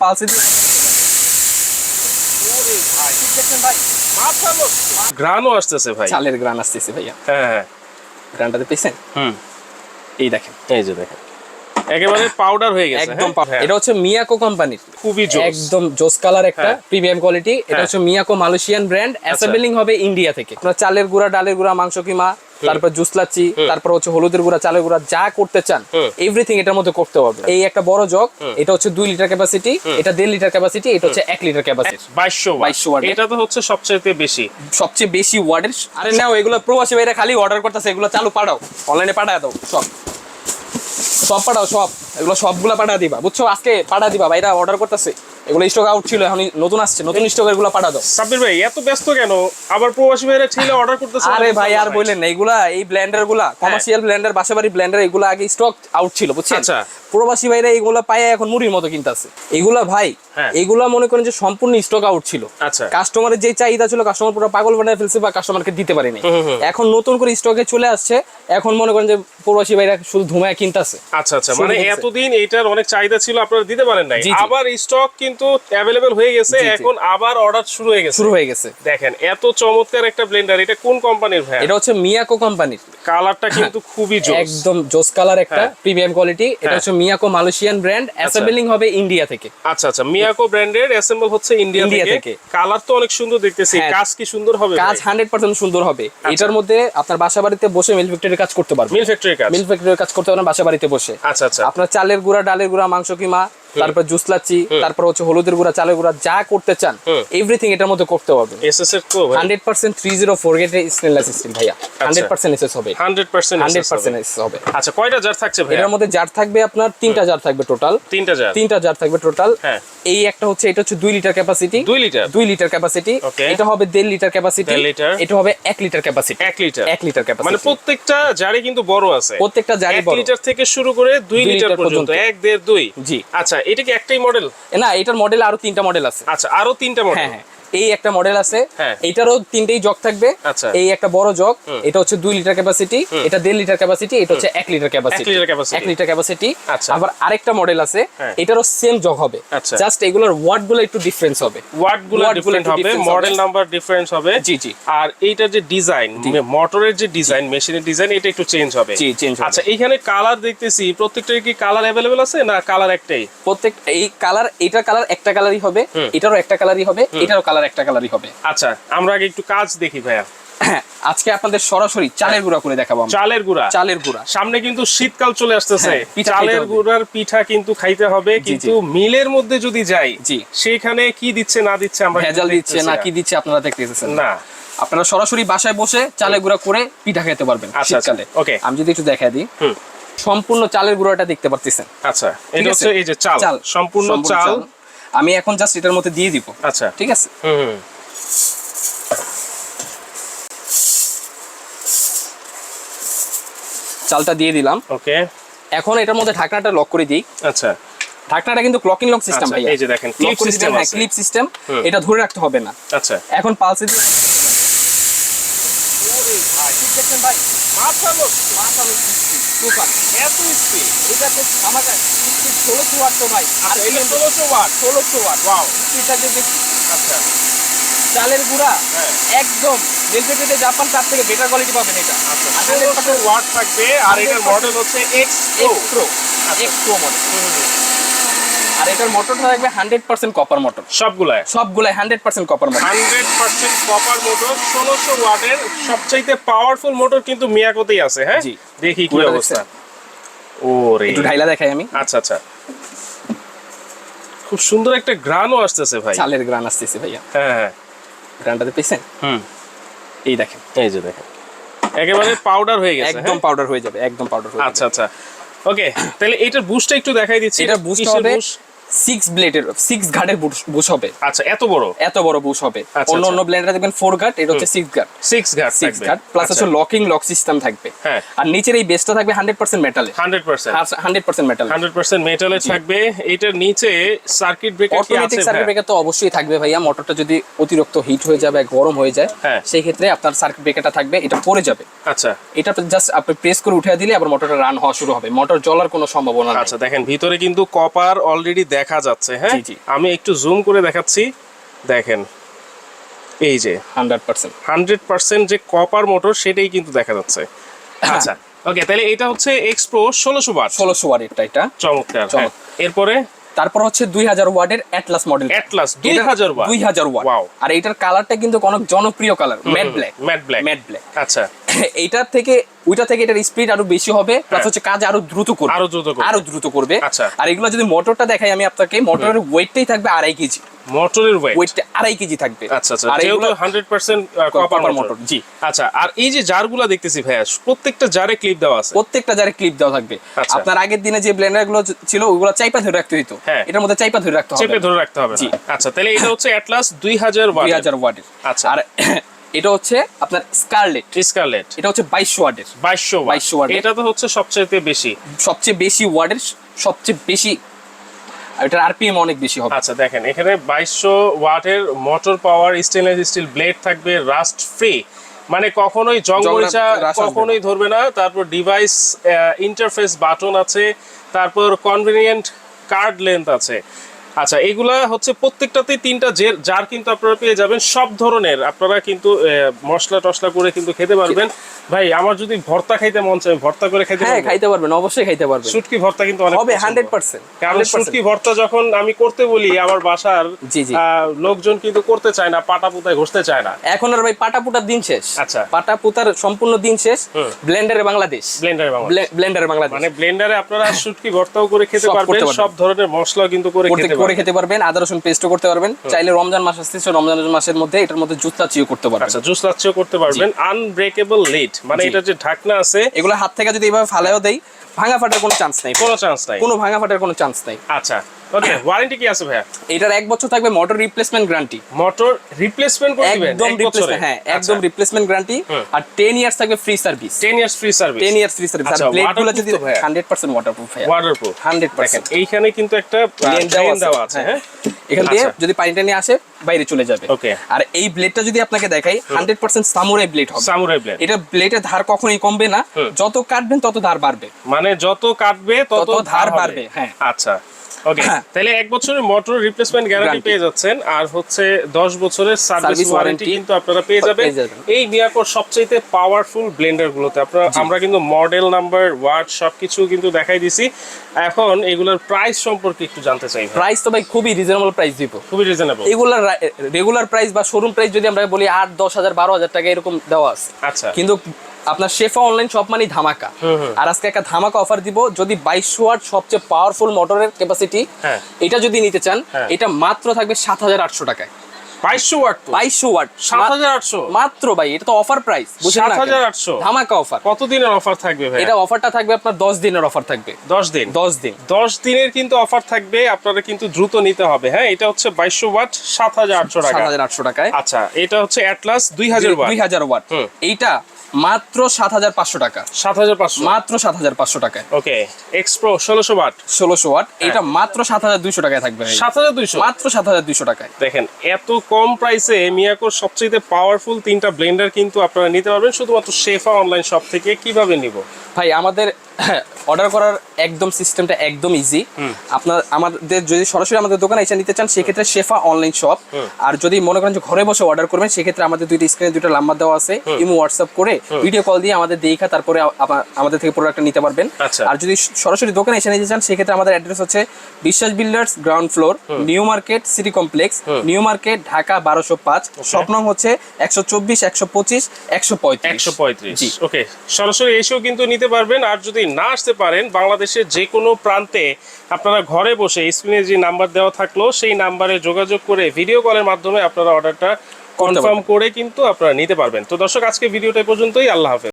পালসে গ্রানও আসতেছে ভাই। চালের গ্রান আসতেছে ভাইয়া। হ্যাঁ হ্যাঁ। গ্রানটাতে পেয়েছেন হুম। এই দেখেন। এই যে দেখেন। একেবারে পাউডার হয়ে গেছে একদম হ্যাঁ? এটা হচ্ছে মিয়াকো কোম্পানির। খুবই জোস। একদম জোস কালার একটা। প্রিমিয়াম কোয়ালিটি এটা। হচ্ছে মিয়াকো মালয়েশিয়ান ব্র্যান্ড অ্যাসেম্বলিং হবে ইন্ডিয়া থেকে। আপনার চালের গুঁড়া ডালের গুঁড়া মাংস কিমা তারপর জুস লাচ্ছি তারপর হচ্ছে হলুদের গুঁড়া চালের গুঁড়া যা করতে চান এভরিথিং এটার মধ্যে করতে হবে। এই একটা বড় জগ এটা হচ্ছে দুই লিটার ক্যাপাসিটি এটা দেড় লিটার ক্যাপাসিটি এটা হচ্ছে এক লিটার ক্যাপাসিটি বাইশশো 2200 watt। এটা তো হচ্ছে সবচেয়ে বেশি। সবচেয়ে বেশি ওয়ার্ডের আরে নাও এগুলো প্রবাসী ভাইরা খালি অর্ডার করতেছে এগুলো চালু পাঠাও। অনলাইনে পাঠায় দাও সব। সব পাঠাও সব। এগুলো সবগুলো পাঠা দিবা। বুঝছ? আজকে পাঠা দিবা ভাইরা অর্ডার করতেছে। এগুলো স্টক আউট ছিল এখন নতুন আসছে নতুন স্টক এগুলো পাঠা দাও সাব্বির ভাই এত ব্যস্ত কেন? আবার প্রবাসী ভাইরা ছেলে অর্ডার করতেছে আরে ভাই আর বললেন না এগুলা এই ব্লেন্ডারগুলা কমার্শিয়াল ব্লেন্ডার বাসাবাড়ি ব্লেন্ডার এগুলা আগে স্টক আউট ছিল বুঝছেন? আচ্ছা। প্রবাসী ভাইরা এগুলা পায় এখন মুড়ির মতো কিনতেছে। এগুলা ভাই হ্যাঁ। এগুলা মনে করেন যে সম্পূর্ণ স্টক আউট ছিল। আচ্ছা। কাস্টমারের যে চাহিদা ছিল কাস্টমার পুরো পাগল বানায় ফেলছে বা কাস্টমারকে দিতে পারেনি। এখন নতুন করে স্টকে চলে আসছে এখন মনে করেন যে প্রবাসী ভাইরা শুধু ধুমায় কিনতেছে। আচ্ছা আচ্ছা। মানে এতদিন এটার অনেক চাহিদা ছিল আপনারা দিতে পারেন নাই। আবার স্টক কিন্তু অ্যাভেলেবেল হয়ে গেছে। এখন আবার অর্ডার শুরু হয়ে গেছে। শুরু হয়ে গেছে। দেখেন এত চমৎকার একটা ব্লেন্ডার এটা কোন কোম্পানির ভাই এটা হচ্ছে মিয়াকো কোম্পানির কালারটা কিন্তু খুবই জোস। একদম জোস কালার একটা। প্রিমিয়াম কোয়ালিটি এটা হ্যাঁ। হচ্ছে মিয়াকো মালয়েশিয়ান ব্র্যান্ড অ্যাসেম্বলিং হবে ইন্ডিয়া থেকে। আচ্ছা আচ্ছা মিয়াকো ব্র্যান্ডের অ্যাসেম্বল হচ্ছে ইন্ডিয়া থেকে। কালার তো অনেক সুন্দর দেখতেছি। হ্যাঁ। কাজ কি সুন্দর হবে কাজ হান্ড্রেড পার্সেন্ট সুন্দর হবে। এটার মধ্যে আপনার বাসা বাড়িতে বসে মিল ফ্যাক্টরির কাজ করতে পারবেন। মিল ফ্যাক্টরি কাজ? মিল ফ্যাক্টরির কাজ করতে পারবেন বাসা বাড়িতে বসে। আচ্ছা আচ্ছা। আপনার চালের গুঁড়া ডালের গুঁড়া মাংস কিমা তারপর জুস লাচ্ছি তারপর হচ্ছে হলুদের গুঁড়া চালের গুঁড়া যা করতে চান এভরিথিং এটার মধ্যে করতে পারবেন। এসএস এর থ্রি জিরো ফোর গেটের স্টেনলেস স্টিল ভাইয়া হান্ড্রেড পার্সেন্ট এসএস হবে। 100% হান্ড্রেড SS পার্সেন্ট হবে। এসএস হবে। আচ্ছা কয়টা জার থাকছে ভাই এটার মধ্যে জার থাকবে আপনার তিনটা জার থাকবে টোটাল তিনটা জার তিনটা জার থাকবে টোটাল হ্যাঁ। এই একটা হচ্ছে এটা হচ্ছে দুই লিটার ক্যাপাসিটি 2 লিটার দুই লিটার ক্যাপাসিটি এটা হবে দেড় লিটার ক্যাপাসিটি। এটা হবে এক লিটার ক্যাপাসিটি 1 লিটার এক লিটার ক্যাপাসিটি মানে প্রত্যেকটা জারে কিন্তু বড় আছে। প্রত্যেকটা জারি বড়। লিটার থেকে শুরু করে দুই দুই লিটার লিটার পর্যন্ত পর্যন্ত। এক দেড় দুই। জি। আচ্ছা এটা কি একটাই মডেল না এটার মডেল আরও তিনটা মডেল আছে। আচ্ছা আরও তিনটা মডেল হ্যাঁ হ্যাঁ। এই একটা মডেল আছে। হ্যাঁ। এটারও তিনটেই জগ থাকবে। আচ্ছা। এই একটা বড় জগ এটা হচ্ছে দুই লিটার ক্যাপাসিটি এটা দেড় লিটার ক্যাপাসিটি এটা হচ্ছে এক লিটার ক্যাপাসিটি এক লিটার লিটার ক্যাপাসিটি আচ্ছা। আবার আরেকটা মডেল আছে হ্যাঁ। এটারও সেম জগ হবে। আচ্ছা। জাস্ট এগুলোর ওয়াটগুলো একটু ডিফারেন্স হবে। ওয়াটগুলো ডিফারেন্ট হবে মডেল নাম্বার ডিফারেন্স হবে। জি, জি। আর এইটার যে ডিজাইন মোটরের যে ডিজাইন মেশিনের ডিজাইন এটা একটু চেঞ্জ হবে। জি, চেঞ্জ। আচ্ছা এইখানে কালার দেখতেছি প্রত্যেকটার কি কালার অ্যাভেলেবেল আছে না কালার একটাই? প্রত্যেক এই কালার এটা কালার একটা কালারই হবে এটারও একটা কালারই হবে এটারও কালার একটা কালারই হবে। আচ্ছা আমরা আগে একটু কাজ দেখি ভাইয়া। আজকে আপনাদের সরাসরি চালের গুঁড়া করে দেখাবো চালের গুঁড়া? চালের গুঁড়া। সামনে কিন্তু শীতকাল চলে আসতেছে। হ্যাঁ, চালের গুঁড়ার পিঠা কিন্তু খাইতে হবে। কিন্তু মিলের মধ্যে যদি যাই জি। সেখানে কি দিচ্ছে না দিচ্ছে আমরা ভেজাল দিচ্ছে না কি দিচ্ছে আপনারা দেখতেছেন না। আপনারা সরাসরি বাসায় বসে চালের গুঁড়া করে পিঠা খেতে পারবেন আচ্ছা, আচ্ছা, শীতকালে। Okay. আমি যদি একটু দেখা দিই। সম্পূর্ণ চালের গুঁড়াটা দেখতে পারতেছেন। আচ্ছা এটা হচ্ছে এই যে চাল। সম্পূর্ণ চাল। আমি এখন জাস্ট এটার মধ্যে দিয়ে দিব। আচ্ছা। ঠিক আছে? হুম চালটা দিয়ে দিলাম। ওকে। এখন এটার মধ্যে ঢাকনাটা লক করে দিই। আচ্ছা। ঢাকনাটা কিন্তু ক্লকিং লক সিস্টেম ভাইয়া। এই যে দেখেন, system দিবেন হ্যাঁ আছে। ক্লিপ সিস্টেম এটা ধরে রাখতে হবে না। আচ্ছা। এখন পালসে দিয়ে তুফান। এত স্পিড এটা তো আমাকে ষোলোশো ওয়াট তো ভাই আর এটা ষোলোশো ওয়াট ষোলোশো ওয়াট ওয়াও স্পিডটা যে দেখি আচ্ছা চালের গুঁড়া। একদম রেলপেটেতে জাপান তার থেকে বেটার কোয়ালিটি পাবেন এটা আচ্ছা ওয়াট থাকবে আর এটার মডেল হচ্ছে X pro. X pro model আর এটার মোটরটা থাকবে হান্ড্রেড পার্সেন্ট কপার মোটর সবগুলাই সবগুলাই hundred percent copper motor hundred percent copper motor ষোলোশো ওয়াটের সবচাইতে পাওয়ারফুল মোটর কিন্তু মিয়াকোতেই আছে হ্যাঁ? জি। দেখি কি অবস্থা। ওরে। একটু ঢাইলা দেখাই আমি। আচ্ছা আচ্ছা। খুব সুন্দর একটা গ্রানও আসতেছে ভাই। চালের গ্রান আসতেছে ভাইয়া। হ্যাঁ হ্যাঁ। গ্রানটাতে পেয়েছেন? হুম। এই দেখেন। এই যে দেখেন। একেবারে পাউডার হয়ে গেছে একদম হ্যাঁ? পাউডার হয়ে যাবে একদম পাউডার আচ্ছা আচ্ছা। ওকে তাহলে এটার বুস্টটা একটু দেখাই দিচ্ছি। এটা বুস্ট হবে? সিক্স ব্লেডের সিক্স ঘাটের বুশ হবে আচ্ছা এত বড়? এত বড় বুশ হবে আচ্ছা, অন্য আচ্ছা। অন্য দেখবেন ফোর ঘাট এটা হচ্ছে সিক্স ঘাট সিক্স ঘাট সিক্স ঘাট প্লাস হচ্ছে লকিং লক সিস্টেম থাকবে। হ্যাঁ। আর নিচের এই বেসটা থাকবে hundred percent মেটালে hundred percent hundred percent metal hundred percent মেটালে থাকবে। এটার নিচে circuit breaker automatic circuit breaker তো অবশ্যই থাকবে ভাইয়া। মোটরটা যদি অতিরিক্ত হিট হয়ে যাবে গরম হয়ে যায় হ্যাঁ। সেই ক্ষেত্রে আপনার সার্কিট ব্রেকারটা থাকবে এটা পড়ে যাবে। আচ্ছা। এটা জাস্ট আপনি প্রেস করে উঠে দিলে আবার মোটরটা রান হওয়া শুরু হবে। মোটর জ্বলার কোনো সম্ভাবনা আচ্ছা দেখেন ভিতরে কিন্তু কপার অলরেডি দেখা যাচ্ছে হ্যাঁ। আমি একটু জুম করে দেখাচ্ছি। দেখেন এই যে। Hundred percent. হান্ড্রেড পার্সেন্ট যে কপার মোটর সেটাই কিন্তু দেখা যাচ্ছে। আচ্ছা ওকে তাহলে এটা হচ্ছে এক্সপ্রো ষোলোশো বার ষোলোশো বার এটা। চমৎকার হ্যাঁ। চমৎকার। এরপরে তারপর হচ্ছে দুই হাজার ওয়াটের অ্যাটলাস মডেল অ্যাটলাস দুই হাজার দুই হাজার ওয়াট আর এটার কালারটা কিন্তু অনেক জনপ্রিয় colour matte black matte black matte black আচ্ছা। এইটার থেকে ওইটা থেকে এটার স্পিড আরও বেশি হবে প্লাস হচ্ছে কাজ আরও দ্রুত করবে। হ্যাঁ। আরও দ্রুত করবে। আরও দ্রুত করবে। আচ্ছা। আর এগুলো যদি মোটরটা দেখাই আমি আপনাকে মোটরের ওয়েটটাই থাকবে আড়াই কেজি। মোটরের ওয়েট আড়াই কেজি থাকবে। আচ্ছা আচ্ছা আর যেহেতু হান্ড্রেড পার্সেন্ট কপার মোটর জি। আচ্ছা আর এই যে জারগুলা দেখতেছি ভাইয়া প্রত্যেকটা জারে ক্লিপ দেওয়া আছে? প্রত্যেকটা জারে ক্লিপ দেওয়া থাকবে। আচ্ছা। আপনার আগের দিনে যে ব্লেন্ডারগুলো ছিল ওগুলো চাইপা ধরে রাখতে হতো হ্যাঁ। এটার মধ্যে চাইপা ধরে রাখতে হবে। চেপে ধরে রাখতে হবে। আচ্ছা তাহলে এটা হচ্ছে অ্যাটলাস দুই হাজার দুই হাজার ওয়াটের। আচ্ছা। আর এটা হচ্ছে আপনার স্কারলেট স্কারলেট এটা হচ্ছে বাইশশো ওয়াটের। বাইশশো 2200 watt এটা তো হচ্ছে সবচাইতে বেশি। সবচেয়ে বেশি ওয়ার্ডের সবচেয়ে বেশি আর এটার আরপিএম অনেক বেশি হবে। আচ্ছা দেখেন এখানে বাইশশো ওয়াটের motor power stainless steel blade থাকবে রাস্ট ফ্রি মানে কখনোই জং মরিচা। কখনোই ধরবে না। তারপর ডিভাইস ইন্টারফেস বাটন আছে তারপর কনভিনিয়েন্ট কার্ড লেন্থ আছে। আচ্ছা এগুলা হচ্ছে প্রত্যেকটাতেই তিনটা যে যার কিন্তু আপনারা পেয়ে যাবেন সব ধরনের। আপনারা কিন্তু মশলা টশলা করে কিন্তু খেতে পারবেন। ভাই আমার যদি ভর্তা খাইতে মন চায় ভর্তা করে খেতে হ্যাঁ খাইতে পারবেন অবশ্যই খাইতে পারবেন। শুটকি ভর্তা কিন্তু অনেক হবে পছন্দ। হান্ড্রেড পার্সেন্ট কারণ শুটকি ভর্তা যখন আমি করতে বলি আমার বাসার লোকজন কিন্তু করতে চায় না পাটা পুতায় ঘষতে চায় না। এখন আর ভাই পাটা পুটার দিন শেষ। আচ্ছা। পাটা পুতার সম্পূর্ণ দিন শেষ। ব্লেন্ডারে বাংলাদেশ। ব্লেন্ডারে বাংলা ব্লেন্ডারে বাংলাদেশ। মানে ব্লেন্ডারে আপনারা শুটকি ভর্তাও করে খেতে পারবেন সব ধরনের মশলা কিন্তু করে খেতে খেতে করে খেতে পারবেন আদা রসুন পেস্টও করতে পারবেন। চাইলে রমজান মাস আসতেছে রমজান মাসের মধ্যে এটার মধ্যে জুস চিও করতে পারবেন। আচ্ছা জুস লাচিও করতে পারবেন। আনব্রেকেবল লিড মানে। এটা যে ঢাকনা আছে এগুলো হাত থেকে যদি এভাবে ফালাইও দেই ভাঙা ফাটার কোনো চান্স নাই। কোনো চান্স নাই। কোনো ভাঙা ফাটার কোনো চান্স নাই। আচ্ছা ওকে ওয়ারেন্টি কি আছে ভাইয়া? এটার এক বছর থাকবে motor replacement guarantee motor replacement করে দিবেন একদম রিপ্লেসমেন্ট হ্যাঁ একদম রিপ্লেসমেন্ট গ্যারান্টি আর 10 ইয়ার্স থাকবে free service 10 years free service 10 years free service আর আচ্ছা, যদি তো ভাইয়া? 100% ওয়াটারপ্রুফ ভাইয়া। ওয়াটারপ্রুফ 100% এইখানে কিন্তু একটা ট্রেন দেওয়া আছে। হ্যাঁ। এখান দিয়ে আচ্ছা। যদি পানিটা নিয়ে আসে বাইরে চলে যাবে। Okay. আর এই ব্লেডটা যদি আপনাকে দেখাই হান্ড্রেড পার্সেন্ট সামুরাই ব্লেড হবে। সামুরাই ব্লেড এটা ব্লেডের ধার কখনোই কমবে না। যত কাটবেন তত ধার বাড়বে। মানে যত কাটবে তত ধার বাড়বে হ্যাঁ। আচ্ছা। ওকে হ্যাঁ। তাহলে এক বছরের মোটর রিপ্লেসমেন্ট গ্যারান্টি পেয়ে যাচ্ছেন। আর হচ্ছে 10 বছরের সার্ভিস ওয়ারেন্টি কিন্তু আপনারা পেয়ে যাবেন। এই মিয়াকোর সবচেয়ে পাওয়ারফুল ব্লেন্ডার গুলোতে আপনারা আমরা কিন্তু মডেল নাম্বার ওয়ার্ড সবকিছু কিন্তু দেখাই দিছি। এখন এগুলোর প্রাইস সম্পর্কে একটু জানতে চাই প্রাইস তো ভাই খুবই রিজনেবল প্রাইস দিব। খুবই রিজনেবল এগুলার রেগুলার প্রাইস বা শোরুম প্রাইস যদি আমরা বলি আট দশ হাজার বারো হাজার টাকা এরকম দেওয়া আছে। আচ্ছা। কিন্তু আপনার শেফা অনলাইন শপ মানে ধামাকা। আর আজকে একটা ধামাকা অফার দিব যদি বাইশশো ওয়াট সবচেয়ে পাওয়ারফুল মোটরের ক্যাপাসিটি। এটা যদি নিতে চান হ্যাঁ। এটা মাত্র থাকবে সাত হাজার আটশো টাকায়। 2200 ওয়াট বাইশশো ওয়াট। 7800 মাত্র ভাই এটা তো অফার প্রাইস 7800 ধামাকা অফার থাকবে ভাই এটা অফারটা থাকবে আপনার দশ দিনের অফার থাকবে। 10 দিন? দশ দিন। দশ দিনের কিন্তু অফার থাকবে আপনারা কিন্তু দ্রুত নিতে হবে। হ্যাঁ এটা হচ্ছে বাইশশো ওয়াট সাত হাজার আটশো সাত টাকা হাজার আটশো টাকায়। আচ্ছা এটা হচ্ছে অ্যাটলাস দুই হাজার ওয়াট। দুই হাজার ওয়াট। এইটা মাত্র সাত হাজার পাঁচশো টাকা। সাত হাজার পাঁচশো। মাত্র সাত হাজার পাঁচশো টাকা ওকে এক্সপ্রো ষোলোশো ওয়াট। ষোলোশো ওয়াট এটা মাত্র সাত হাজার দুইশো টাকায় থাকবে সাত হাজার দুইশো? মাত্র সাত হাজার দুইশো টাকায়। দেখেন এত কম প্রাইসে মিয়াকোর সবচেয়ে পাওয়ারফুল তিনটা ব্লেন্ডার কিন্তু আপনারা নিতে পারবেন শুধুমাত্র শেফা অনলাইন শপ থেকে কীভাবে নিব? ভাই আমাদের অর্ডার করার একদম সিস্টেমটা একদম ইজি আপনার আমাদের যদি সরাসরি আমাদের দোকানে এসে নিতে চান সেক্ষেত্রে শেফা অনলাইন শপ আর যদি মনে করেন যে ঘরে বসে অর্ডার করবেন সেক্ষেত্রে আমাদের দুইটা স্ক্রিনে দুইটা নাম্বার দেওয়া আছে। ইমো হোয়াটসঅ্যাপ করে ভিডিও কল দিয়ে আমাদের দেখা তারপরে আমাদের থেকে প্রোডাক্টটা নিতে পারবেন। আচ্ছা। আর যদি সরাসরি দোকানে এসে নিতে চান সেক্ষেত্রে আমাদের অ্যাড্রেস হচ্ছে Biswas builders ground floor new market city complex new market Dhaka বারোশো পাঁচ। স্বপ্নং হচ্ছে একশো চব্বিশ একশো পঁচিশ একশো পঁয়ত্রিশ। একশো পঁয়ত্রিশ। ওকে সরাসরি এসেও কিন্তু নিতে পারবেন। আর যদি না আসতে পারেন বাংলাদেশের যে কোনো প্রান্তে আপনারা ঘরে বসে স্ক্রিনে যে নাম্বার দেওয়া থাকল সেই নাম্বারে যোগাযোগ করে ভিডিও কলের মাধ্যমে আপনারা অর্ডারটা কনফার্ম করে কিন্তু আপনারা নিতে পারবেন। তো দর্শক আজকে ভিডিওটা পর্যন্তই। আল্লাহ হাফেজ।